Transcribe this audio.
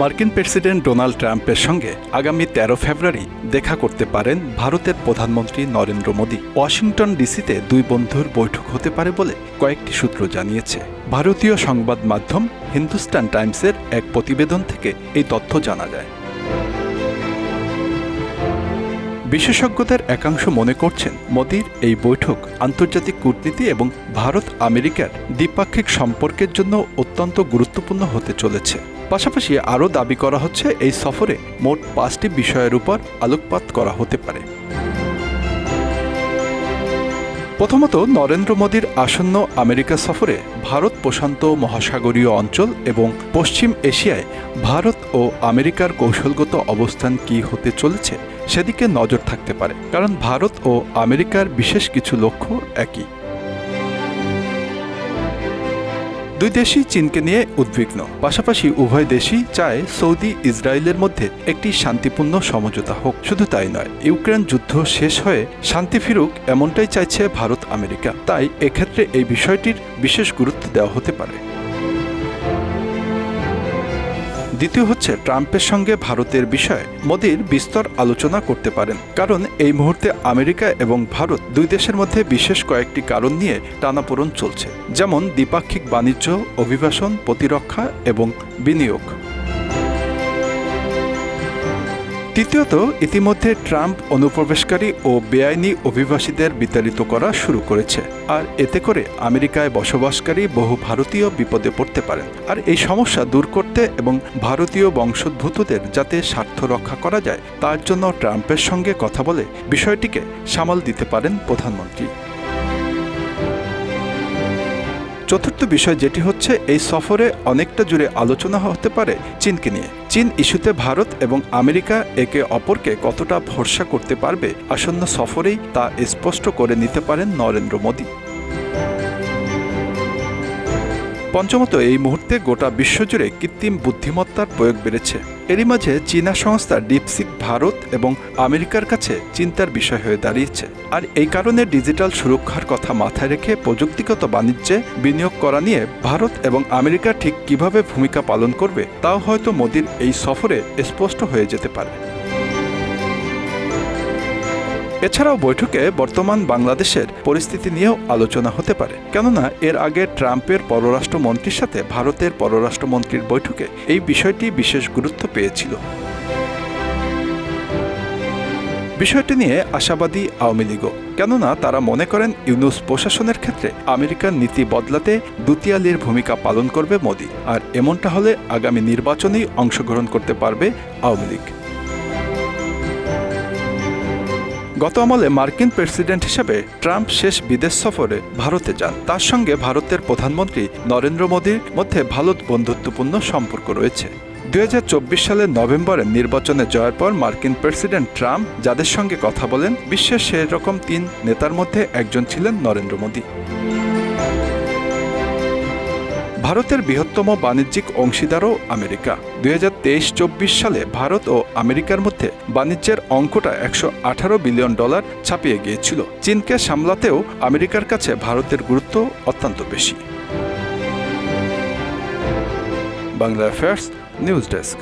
মার্কিন president Donald ট্রাম্পের সঙ্গে আগামী তেরো ফেব্রুয়ারি দেখা করতে পারেন ভারতের প্রধানমন্ত্রী নরেন্দ্র মোদী। ওয়াশিংটন ডিসিতে দুই বন্ধুর বৈঠক হতে পারে বলে কয়েকটি সূত্র জানিয়েছে। ভারতীয় সংবাদ মাধ্যম হিন্দুস্তান টাইমসের এক প্রতিবেদন থেকে এই তথ্য জানা যায়। বিশেষজ্ঞদের একাংশ মনে করছেন, মোদির এই বৈঠক আন্তর্জাতিক কূটনীতি এবং ভারত আমেরিকার দ্বিপাক্ষিক সম্পর্কের জন্য অত্যন্ত গুরুত্বপূর্ণ হতে চলেছে। পাশাপাশি আরও দাবি করা হচ্ছে, এই সফরে মোট পাঁচটি বিষয়ের উপর আলোকপাত করা হতে পারে। প্রথমত, নরেন্দ্র মোদীর আসন্ন আমেরিকা সফরে ভারত প্রশান্ত মহাসাগরীয় অঞ্চল এবং পশ্চিম এশিয়ায় ভারত ও আমেরিকার কৌশলগত অবস্থান কি হতে চলেছে, সেদিকে নজর থাকতে পারে। কারণ ভারত ও আমেরিকার বিশেষ কিছু লক্ষ্য একই। দুই দেশই চীনকে নিয়ে উদ্বিগ্ন। পাশাপাশি উভয় দেশই চায় সৌদি ইসরায়েলের মধ্যে একটি শান্তিপূর্ণ সমঝোতা হোক। শুধু তাই নয়, ইউক্রেন যুদ্ধ শেষ হয়ে শান্তি ফিরুক এমনটাই চাইছে ভারত আমেরিকা তাই এক্ষেত্রে এই বিষয়টির বিশেষ গুরুত্ব দেওয়া হতে পারে। দ্বিতীয় হচ্ছে ট্রাম্পের সঙ্গে ভারতের বিষয়ে মোদির বিস্তর আলোচনা করতে পারেন। কারণ এই মুহূর্তে আমেরিকা এবং ভারত দুই দেশের মধ্যে বিশেষ কয়েকটি কারণ নিয়ে টানাপোড়ন চলছে। যেমন দ্বিপাক্ষিক বাণিজ্য, অভিবাসন, প্রতিরক্ষা এবং বিনিয়োগ। তৃতীয়ত, ইতিমধ্যে ট্রাম্প অনুপ্রবেশকারী ও বেআইনি অভিবাসীদের বিতাড়িত করা শুরু করেছে। আর এতে করে আমেরিকায় বসবাসকারী বহু ভারতীয় বিপদে পড়তে পারেন। আর এই সমস্যা দূর করতে এবং ভারতীয় বংশোদ্ভূতদের যাতে স্বার্থ রক্ষা করা যায়, তার জন্য ট্রাম্পের সঙ্গে কথা বলে বিষয়টিকে সামাল দিতে পারেন প্রধানমন্ত্রী। চতুর্থ বিষয় যেটি হচ্ছে, এই সফরে অনেকটা জুড়ে আলোচনা হতে পারে চীনকে নিয়ে। চীন ইস্যুতে ভারত এবং আমেরিকা একে অপরকে কতটা ভরসা করতে পারবে আসন্ন সফরেই তা স্পষ্ট করে নিতে পারেন নরেন্দ্র মোদী। পঞ্চমত, এই মুহূর্তে গোটা বিশ্বজুড়ে কৃত্রিম বুদ্ধিমত্তার প্রয়োগ বেড়েছে। এরই মাঝে চীনা সংস্থা ডিপসিক ভারত এবং আমেরিকার কাছে চিন্তার বিষয় হয়ে দাঁড়িয়েছে। আর এই কারণে ডিজিটাল সুরক্ষার কথা মাথায় রেখে প্রযুক্তিগত বাণিজ্যে বিনিয়োগ করা নিয়ে ভারত এবং আমেরিকা ঠিক কীভাবে ভূমিকা পালন করবে, তাও হয়তো মোদির এই সফরে স্পষ্ট হয়ে যেতে পারে। এছাড়াও বৈঠকে বর্তমান বাংলাদেশের পরিস্থিতি নিয়েও আলোচনা হতে পারে। কেননা, এর আগে ট্রাম্পের পররাষ্ট্রমন্ত্রীর সাথে ভারতের পররাষ্ট্রমন্ত্রীর বৈঠকে এই বিষয়টি বিশেষ গুরুত্ব পেয়েছিল। বিষয়টি নিয়ে আশাবাদী আওয়ামী লীগও। কেননা, তারা মনে করেন ইউনুস প্রশাসনের ক্ষেত্রে আমেরিকার নীতি বদলাতে দুতিয়ালির ভূমিকা পালন করবে মোদি। আর এমনটা হলে আগামী নির্বাচনেই অংশগ্রহণ করতে পারবে আওয়ামী লীগ। গত আমলে মার্কিন প্রেসিডেন্ট হিসেবে ট্রাম্প শেষ বিদেশ সফরে ভারতে যান। তার সঙ্গে ভারতের প্রধানমন্ত্রী নরেন্দ্র মোদীর মধ্যে ভালো বন্ধুত্বপূর্ণ সম্পর্ক রয়েছে। দু হাজার চব্বিশ সালের নভেম্বরে নির্বাচনে জয়ের পর মার্কিন প্রেসিডেন্ট ট্রাম্প যাদের সঙ্গে কথা বলেন, বিশ্বের সেরকম তিন নেতার মধ্যে একজন ছিলেন নরেন্দ্র মোদী। ভারতের বৃহত্তম বাণিজ্যিক অংশীদারও আমেরিকা। দুই হাজার তেইশ সালে ভারত ও আমেরিকার মধ্যে বাণিজ্যের অঙ্কটা একশো আঠারো বিলিয়ন ডলার ছাপিয়ে গিয়েছিল। চীনকে সামলাতেও আমেরিকার কাছে ভারতের গুরুত্ব অত্যন্ত বেশি। Bangla affairs news desk